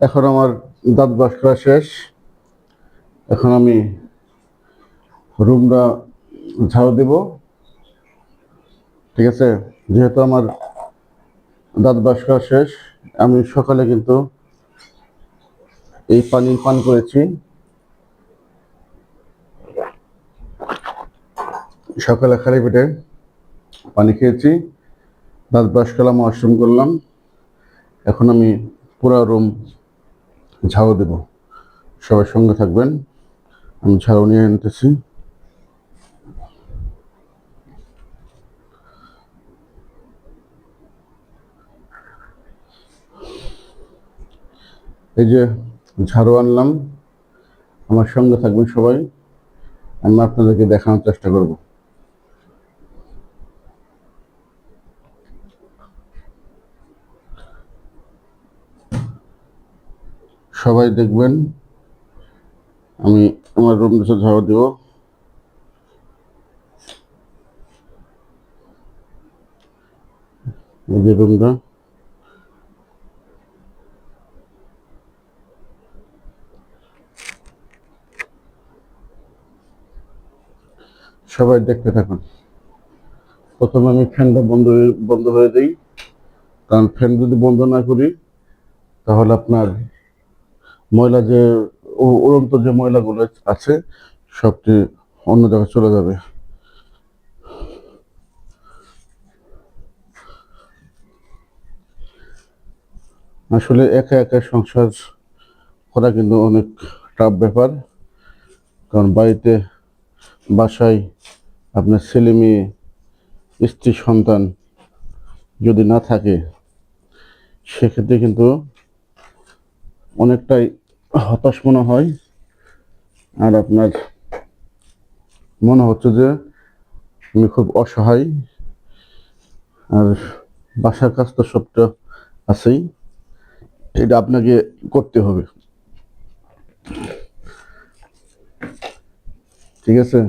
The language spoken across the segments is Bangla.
এখন আমার দাঁত ব্রাশ করা শেষ। এখন আমি রুমটা ঝাড়ু দেব। ঠিক আছে? যেহেতু আমার দাঁত ব্রাশ করা শেষ, আমি সকালে কিন্তু এই পানি পান করেছি। সকালে খালি পেটে পানি খেয়েছি। দাঁত ব্রাশ করলাম ওয়াশরুম করলাম। এখন আমি পুরো রুম ঝাড়ু দেব। সবার সঙ্গে থাকবেন। আমি ঝাড়ু নিয়ে আনতেছি এই যে ঝাড়ু আনলাম। আমার সঙ্গে থাকবেন সবাই। আমি আপনাদেরকে দেখানোর চেষ্টা করব। সবাই দেখবেন। আমি আমার রুমটা ঝাড়ু দেব। এই যে রুমটা। সবাই দেখতে থাকুন। প্রথমে আমি ফ্যানটা বন্ধ বন্ধ হয়ে দিই। কারণ ফ্যান যদি বন্ধ না করি, তাহলে আপনার ময়লা যে উড়ন্ত যে ময়লাগুলো আছে, সবটি অন্য জায়গায় চলে যাবে। আসলে একা একা সংসার করা কিন্তু অনেক টাফ ব্যাপার। কারণ বাড়িতে বাসায় আপনার ছেলে মেয়ে, স্ত্রী, সন্তান যদি না থাকে, সেক্ষেত্রে কিন্তু অনেকটাই হতাশ মনে হয়। আর আপনার মনে হচ্ছে যে আমি খুব অসহায়। আর বাসার কাজ তো সবটা আছেই। এটা আপনাকে করতে হবে। ঠিক আছে?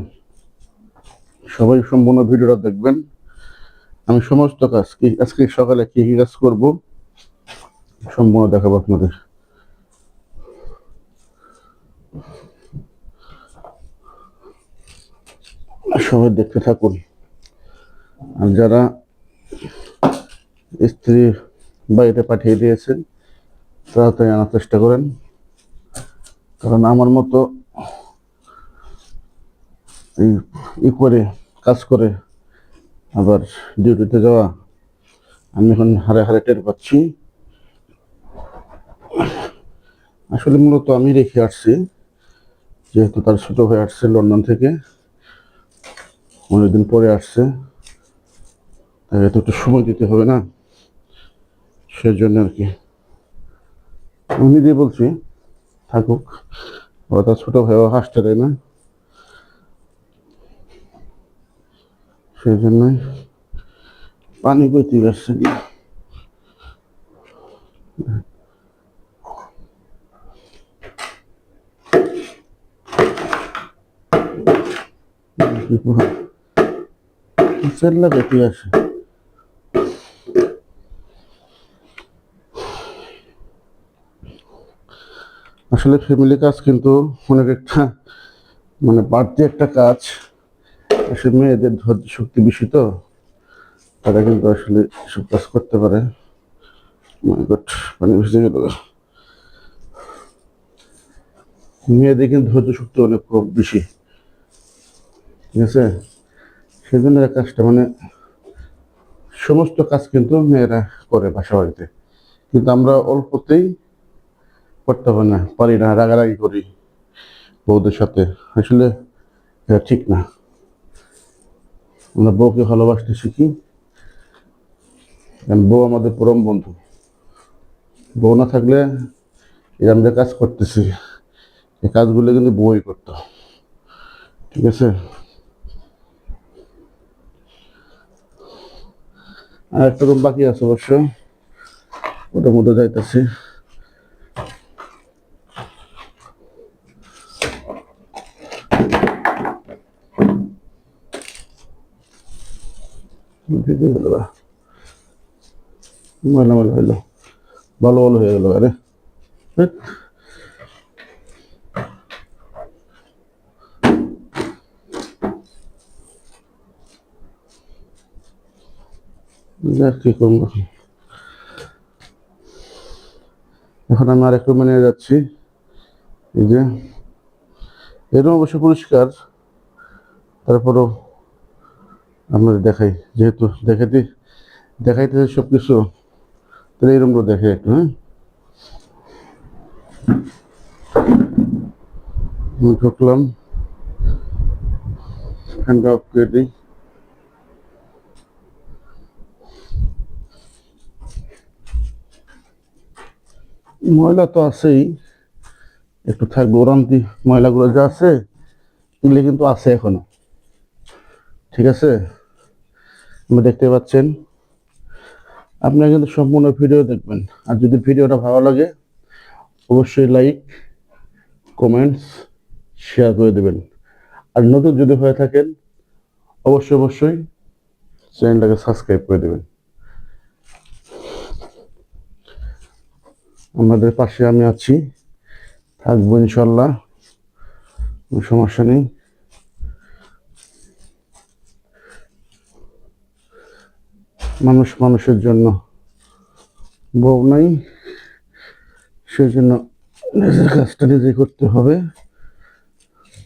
সবাই সম্পূর্ণ ভিডিওটা দেখবেন। আমি সমস্ত কাজ কি আজকে সকালে কি কি কাজ করব সম্পূর্ণ দেখাবো আপনাদের। সবাই দেখতে থাকুন। আর যারা স্ত্রী বাড়িতে পাঠিয়ে দিয়েছেন তাড়াতাড়ি আনার চেষ্টা করেন। কারণ আমার মতো এই ই করে কাজ করে আবার ডিউটিতে যাওয়া, আমি এখন হারে হারে টের পাচ্ছি। আসলে মূলত আমি রেখে আসছি, যেহেতু তার ছোট হয়ে আসছে লন্ডন থেকে। অনেকদিন পরে আসছে। তাই তো একটু সময় দিতে হবে না। সেজন্য আর কি। আমি নিজে বলছি, থাকুক। ওরা তার ছোট ভাইও হাসতে দেয় না। সেই জন্যই পানি কইতে আসছে চেল্লা কইতে আসে আসলে ফ্যামিলি কাজ কিন্তু অনেক একটা মানে বাড়তি একটা কাজ। আসলে মেয়েদের ধৈর্য শক্তি বেশি তো, তারা কিন্তু আসলে সব কাজ করতে পারে। পানি ভেসে গেল। মেয়েদের কিন্তু ধৈর্য শক্তি অনেক বেশি। ঠিক আছে? সেজন্য এই কাজটা মানে সমস্ত কাজ কিন্তু মেয়েরা করে বাসা বাড়িতে কিন্তু আমরা অল্পতেই করতে হবে না, পারি না, রাগারাগি করি বউদের সাথে। আসলে এটা ঠিক না। আমরা বউকে ভালোবাসতে শিখি। বউ আমাদের পরম বন্ধু। বউ না থাকলে এই আমরা কাজ করতেছি। এই কাজগুলো কিন্তু বউই করতো। ঠিক আছে? আর একটা রুম বাকি আছে অবশ্য। ওটার মধ্যে যাইতেছি। ভালো ভালো হয়ে গেল আরে ধ্যাৎ। যাক, কি এখন? আমি আরেক রুমে নিয়ে যাচ্ছি। এই যে এরকম অবশ্য পরিষ্কার। তারপরও আপনাদের দেখাই, যেহেতু দেখাতে দেখাইতে সব কিছু, তাহলে এই রুমটা দেখে একটু হ্যাঁ? ঢুকলাম। ফ্যানটা অফ করে ময়লা তো আছেই। একটু থাকবে, ওরান্তি ময়লাগুলো যা আছে, এগুলি কিন্তু আছে এখনও। ঠিক আছে? আপনি দেখতে পাচ্ছেন। আপনারা কিন্তু সম্পূর্ণ ভিডিও দেখবেন। আর যদি ভিডিওটা ভালো লাগে, অবশ্যই লাইক, কমেন্টস, শেয়ার করে দেবেন। আর নতুন যদি হয়ে থাকেন, অবশ্যই অবশ্যই চ্যানেলটাকে সাবস্ক্রাইব করে দেবেন। আমাদের পাশে আমি আছি। থাকব ইনশাল্লাহ, কোনো সমস্যা নেই। মানুষ মানুষের জন্য বউ নাই সেই জন্য নিজের কাজটা নিজে করতে হবে।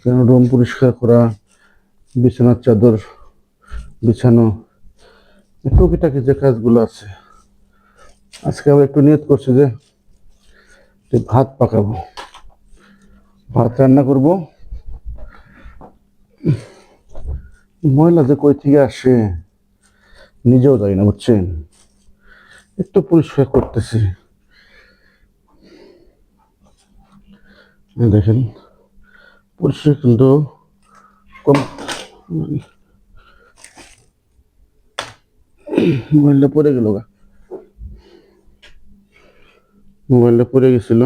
কেন রুম পরিষ্কার করা, বিছানার চাদর বিছানো টুকিটাকি যে কাজগুলো আছে। আজকে আবার একটু নিয়ত করছি যে ভাত পাকাবো। ভাত রান্না করব। ময়লা যে কই থেকে আসে, নিজেও যাই না, বুঝছেন? একটু পরিষ্কার করতেছি। দেখেন, পরিষ্কার কিন্তু কম মোবাইলটা পড়ে গেল গা। মোবাইলটা পড়ে গেছিল।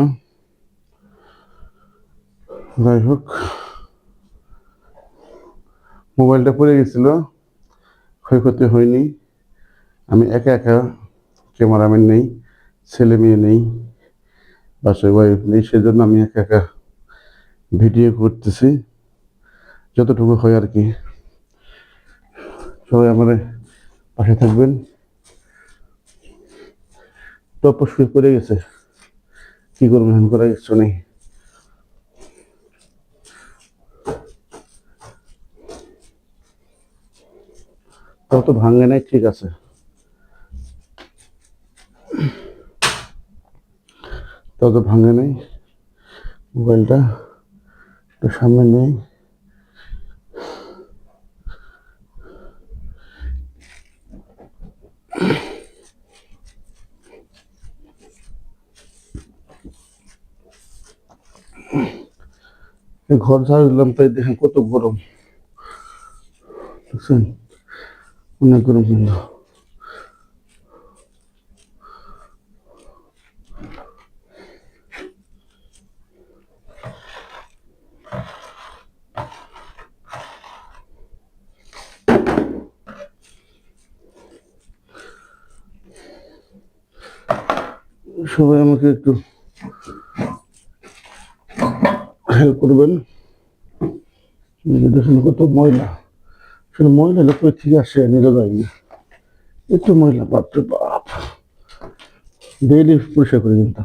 যাই হোক। মোবাইলটা পড়ে গেছিল। ক্ষয়ক্ষতি হয়নি। আমি একা একা ক্যামেরাম্যান নেই, ছেলে মেয়ে নেই, বাসায় ওয়াইফ নেই, সেজন্য আমি একা একা ভিডিও করতেছি। যতটুকু হয় আর কি। সবাই আমার পাশে থাকবেন। তপস্বী করে গেছে। কি করব এখন করার কিছু নেই। তাও তো ভাঙে নাই, ঠিক আছে। তাও তো ভাঙে নাই। মোবাইলটা একটু সামনে নেই। ঘর ঝাড় দিলাম তাই দেখেন কত গরম। অনেক গরম কিন্তু। সবাই আমাকে একটু হেল্প করবেন। দেখুন, কত ময়লা। আসলে ময়লা লোক ঠিক আসে? নিজে যাই না একটু ময়লা বাপরে বাপ। ডেইলি পরিষ্কার করি কিন্তু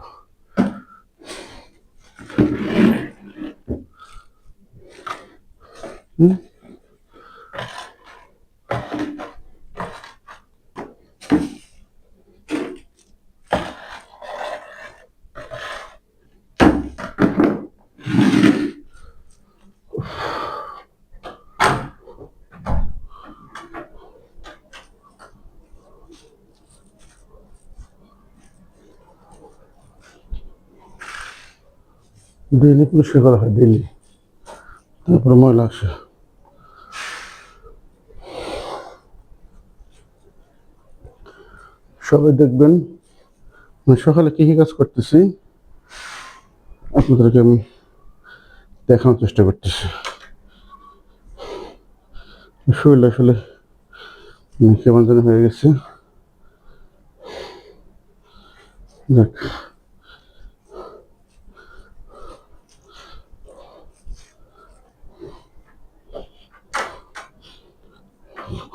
হুম? ডেইলি পরিষ্কার করা হয় ডেইলি তারপরে ময়লা আসে। সবাই দেখবেন আমি সকালে কী কী কাজ করতেছি, আপনাদেরকে আমি দেখানোর চেষ্টা করতেছি। শরীর আসলে কেমন যেন হয়ে গেছে। যাক।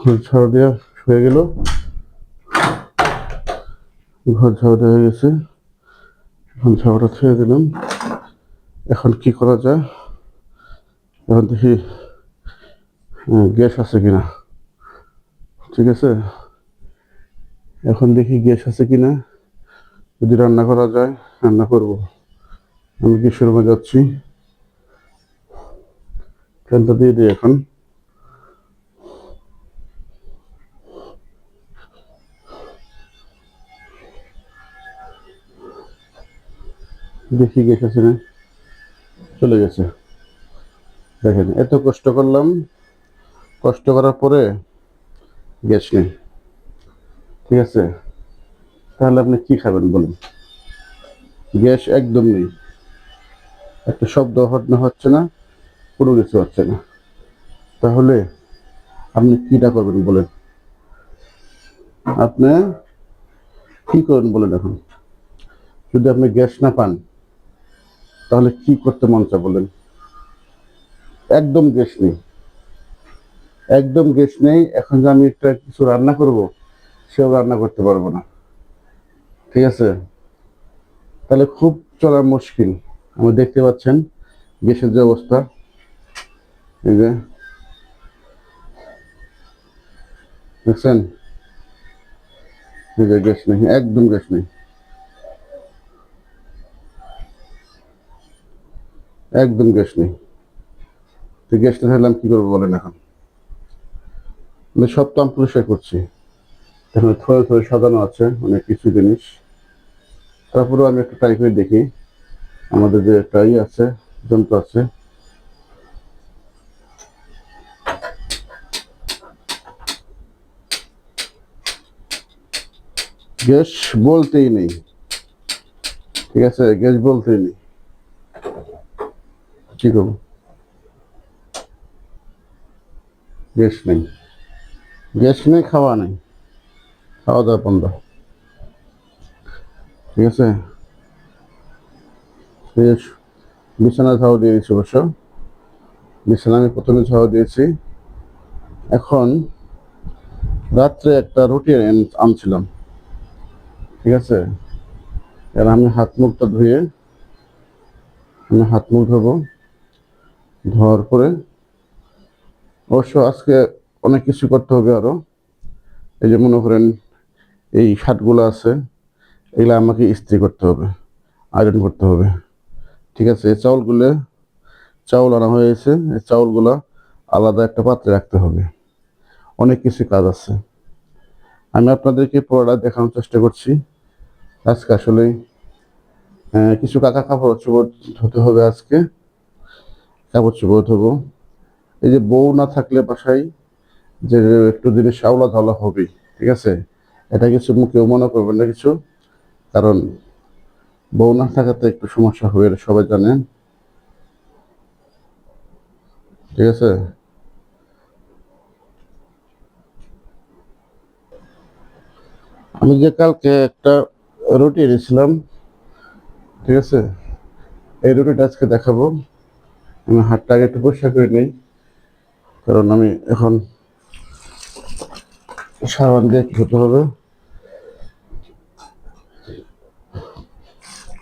ঘর ঝাড়ু দেওয়া হয়ে গেল। ঘর ঝাড়ু দেওয়া হয়ে গেছে। এখন ঝাড়ুটা ছেড়ে দিলাম। এখন কি করা যায়? এখন দেখি গ্যাস আছে কিনা। ঠিক আছে? এখন দেখি গ্যাস আছে কিনা। যদি রান্না করা যায়, রান্না করব। আমি গ্যাসের রুমে যাচ্ছি? ফ্যানটা দিয়ে দিই এখন। দেখি গ্যাস আছে না? চলে গেছে। দেখেন, এত কষ্ট করলাম, কষ্ট করার পরে গ্যাস নেই। ঠিক আছে? তাহলে আপনি কি খাবেন বলুন? গ্যাস একদম নেই। একটা শব্দ হচ্ছে না, কোনো কিছু হচ্ছে না। তাহলে আপনি কিটা করবেন বলেন? আপনি কি করবেন বলেন এখন? যদি আপনি গ্যাস না পান তাহলে কি করতে মন চায় বলেন? একদম গ্যাস নেই। একদম গ্যাস নেই, এখন যে আমি একটা কিছু রান্না করব, সেও রান্না করতে পারব না। ঠিক আছে? তাহলে খুব চলা মুশকিল। আমি দেখতে পাচ্ছেন গ্যাসের যে অবস্থা। এই যে। দেখছেন? গ্যাস নেই, একদম গ্যাস নেই। একদম গ্যাস নেই। তো গ্যাস না থাকলে আমি কি করব বলেন এখন? মানে সব তো আমি পরিষ্কার করছি। এখানে থরে থরে সাজানো আছে অনেক কিছু জিনিস। তারপরেও আমি একটু ট্রাই করে দেখি। আমাদের যে ট্রাই আছে, যন্ত্র আছে। গ্যাস বলতেই নেই। ঠিক আছে? গ্যাস বলতেই নেই। কি করব? নেই। গ্যাস নেই, খাওয়া নেই। খাওয়া দাওয়া বন্ধ। ঠিক আছে? বিছানা ঝাড়ু দিয়ে দিয়েছি অবশ্য। বিছানা আমি প্রথমে ঝাড়ু দিয়েছি। এখন রাত্রে একটা রুটি আন- আনছিলাম। ঠিক আছে? এবার আমি হাত মুখটা ধুয়ে আমি হাত মুখ ধোবো। ধোয়ার পরে। অবশ্য আজকে অনেক কিছু করতে হবে আরও এই যে মনে করেন এই শার্টগুলো আছে, এগুলো আমাকে ইস্ত্রি করতে হবে, আয়রন করতে হবে। ঠিক আছে, এই চাউলগুলো, চাউল আনা হয়েছে, এই চাউলগুলো আলাদা একটা পাত্রে রাখতে হবে। অনেক কিছু কাজ আছে। আমি আপনাদেরকে পড়া দেখানোর চেষ্টা করছি। আজকে আসলে কিছু কাকা কাপড় চোপড় ধুতে হবে আজকে। কাপড় চোপড় ধোবো এই যে বউ না থাকলে বাসায় যে একটু দিনে আওলা ধাওলা হবেই ঠিক আছে? এটা কিছু কেউ মনে করবেন না কিছু। কারণ বউ না থাকাতে একটু সমস্যা হবে, এটা সবাই জানেন। ঠিক আছে? আমি যে কালকে একটা রুটি এনেছিলাম, ঠিক আছে? এই রুটিটা আজকে দেখাবো। আমি হাতটা আগে একটু পরিষ্কার করে নিই, কারণ আমি এখন সাবান দিয়ে ধুতে হবে।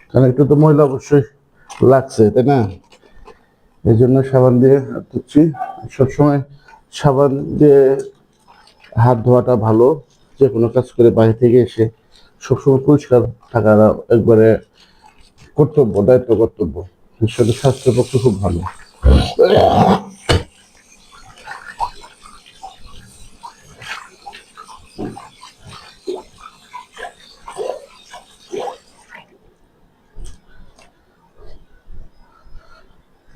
কারণ একটু তো ময়লা অবশ্যই লাগছে, তাই না? এই জন্য সাবান দিয়ে হাত ধুচ্ছি। সবসময় সাবান দিয়ে হাত ধোয়াটা ভালো, যে কোনো কাজ করে বাইরে থেকে এসে সবসময় পরিষ্কার থাকাটা একবারে কর্তব্য, দায়িত্ব কর্তব্য। সেটা স্বাস্থ্যের পক্ষে খুব ভালো।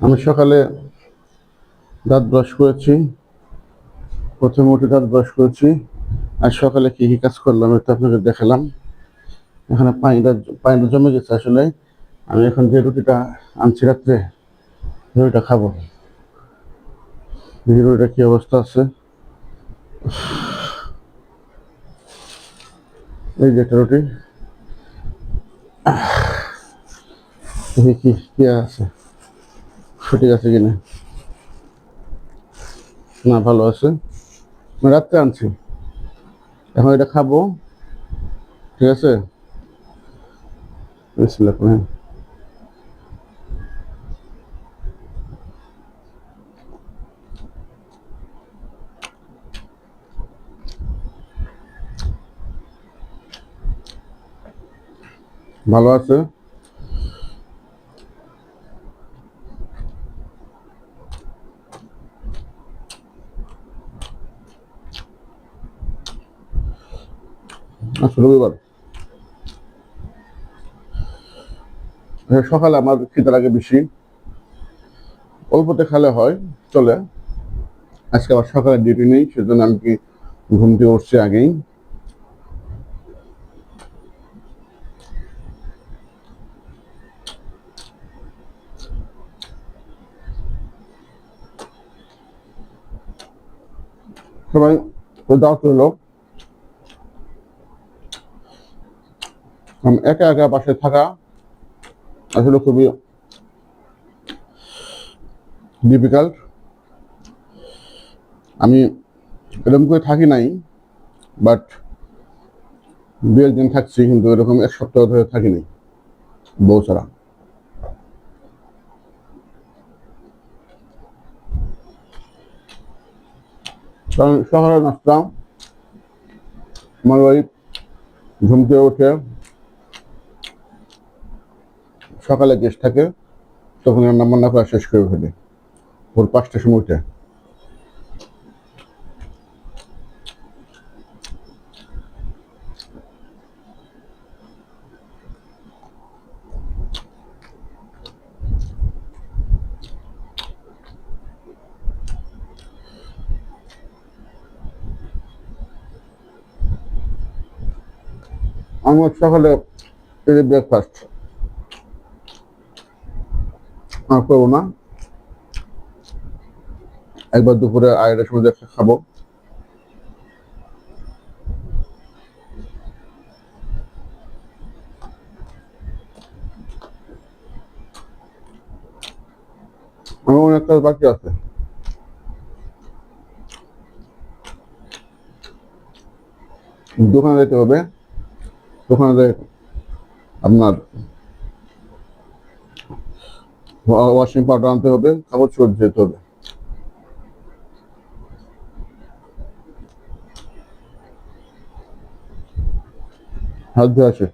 আমি সকালে দাঁত ব্রাশ করেছি। প্রথমে উঠে দাঁত ব্রাশ করেছি। আর সকালে কি কি কাজ করলাম এটা আপনাকে দেখালাম। এখানে পানিটা পানিটা জমে গেছে আসলে। আমি এখন যে রুটিটা আনছি রাত্রে, রুটিটা খাব। দেখি রুটিটা কি অবস্থা আছে। এই যে একটা রুটি। দেখি কি কি আছে। সঠিক আছে কিনা? না, ভালো আছে। আমি রাত্রে আনছি। এখন এটা খাব। ঠিক আছে? বিসমিল্লাহ ভালো আছে? আচ্ছা রবিবার। হ্যাঁ, সকালে আমার খিদে লাগে বেশি। অল্পতে খেলে হয় চলে। আজকে আবার সকালে ডিউটি নেই সেজন্য আমি কি ঘুম থেকে উঠছি আগেই। সবাই দাওয়াত হলো একা একা পাশে থাকা আসলে খুবই ডিফিকাল্ট আমি এরকম করে থাকি নাই বাট দু একদিন থাকছি, কিন্তু এরকম এক সপ্তাহ ধরে থাকি নাই, বউ ছাড়া। কারণ সকালে নাস্তা আমার বাড়ি ঘুম থেকে সকালে গেস্ট থাকে, তখন রান্না বান্না করা শেষ করে ফেলে। ভোর পাঁচটার সময় উঠে। আমার সকালে ব্রেকফাস্ট আর করব না। একবার দুপুরে আড়াইটার সময় দেখে খাব। আমার অনেক কাজ বাকি আছে। দোকানে যেতে হবে। যেয়ে আপনার ওয়াশিং পাউডার আনতে হবে কাগজ চোট যেতে হবে। হাত ধুয়ে আসে।